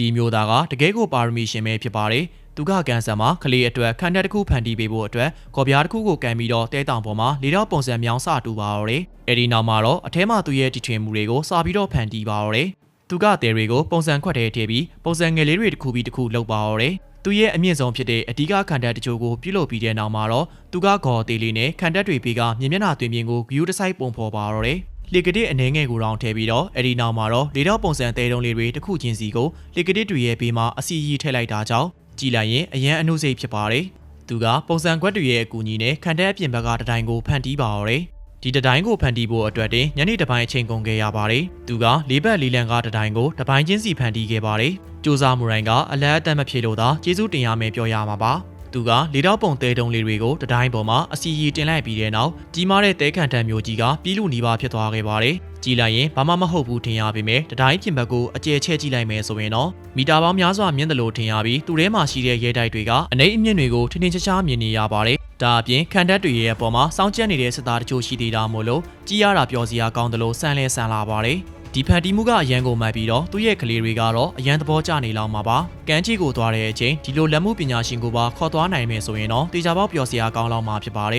ဒီမျိုးသားကတကယ်ကိုပါရမီရှင်ပဲဖြစ်ပါတယ်သူကကန်ဆာမှာကလေးအတွက်ခန္ဓာတစ်ခုဖန်တီးပေးဖို့အတွက်ကော်ပြားတစ်ခုကိုကန်ပြီးတော့တဲတောင်ပေါ်မှာလေတော့ပုံစံမြောင်းစတူပါတော့တယ်။အဲဒီနောက်မှာတော့အထဲမှာသူရဲ့တီထွင်မှုတွေကိုစာပြီးတော့ဖန်တီးပါတော့တယ်။သူကတဲတွေကိုပုံစံခွက်ထဲထည့်ပြီးပုံစံငယ်လေးတွေတစ်ခုပြီးတစ်ခုလုပ်ပါတော့တယ်။သူရဲ့အမြင့်ဆုံးဖြစ်တဲ့အဓိကခန္ဓာတချို့ကိုပြုလုပ်ပြီးတဲ့နောက်မှာတော့သူကဂေါ်သေးလေးနဲ့ခန္ဓာတွေပြီးကမြင်မျက်နှာတွင်မြင်ကိုဂယူးတစ်ဆိုင်ပုံဖော်ပါတော့တယ်။ လီကတစ်အနေငယ်ကိုတောင်ထည့်ပြီးတော့အဲဒီနောက်မှာတော့လေတော့ပုံစံတဲတုံးလေးတွေတစ်ခုချင်းစီကိုလီကတစ်တွေရဲ့ဘေးမှာအစီအီထည့်လိုက်တာကြောင့်ကြည်လိုက်ရင်အရန်အနှုတ်စိတ်ဖြစ်ပါတယ်။သူကပုံစံခွက်တွေရဲ့အကူအညီနဲ့ခန္ဓာအပြင်ဘက်ကတတိုင်းကိုဖန်တီးပါတော့တယ်။ဒီတတိုင်းကိုဖန်တီးဖို့အတွက်တင်ညနေတစ်ပိုင်းအချိန်ကုန်ခဲ့ရပါတယ်။သူကလေးဘက်လေးလံကားတတိုင်းကိုတပိုင်းချင်းစီဖန်တီးခဲ့ပါတယ်။စူးစမ်းမှုတိုင်းကအလက်အတန်းမဖြေလို့သာကျေးဇူးတင်ရမယ်ပြောရမှာပါ။ သူကလေတော့ပုံတဲတုံးလေးတွေကိုတတိုင်းပေါ်မှာအစီရီတင်လိုက်ပြီးတဲ့နောက်ကြီးမားတဲ့တဲခံတံမျိုးကြီးကပြီးလူနီးပါးဖြစ်သွားခဲ့ပါတယ်။ကြည်လိုက်ရင်ဘာမှမဟုတ်ဘူးထင်ရပေမဲ့တတိုင်းပြင်ဘက်ကိုအကျယ်ချဲ့ကြည့်လိုက်မယ်ဆိုရင်တော့မီတာပေါင်းများစွာမြင့်တယ်လို့ထင်ရပြီးသူထဲမှာရှိတဲ့ရဲတိုက်တွေကအနိမ့်အမြင့်တွေကိုထင်ထင်ရှားရှားမြင်နေရပါတယ်။ဒါအပြင်ခံတက်တွေရဲ့အပေါ်မှာစောင်းကျက်နေတဲ့စစ်သားတချို့ရှိသေးတာမို့လို့ကြည်ရတာပျော်စရာကောင်းတယ်လို့ဆန်လဲဆန်လာပါတယ်။ ဒီဖန်တီမှုကအရန်ကိုမှတ်ပြီးတော့သူ့ရဲ့ကလေးတွေကတော့အရန်သဘောကျနေလောက်မှာပါကမ်းချီကိုသွားတဲ့အချိန်ဒီလိုလက်မှုပညာရှင်ကိုပါခေါ်သွားနိုင်မယ်ဆိုရင်တော့တေချာပေါက်ပျော်စရာကောင်းလောက်မှာဖြစ်ပါတယ်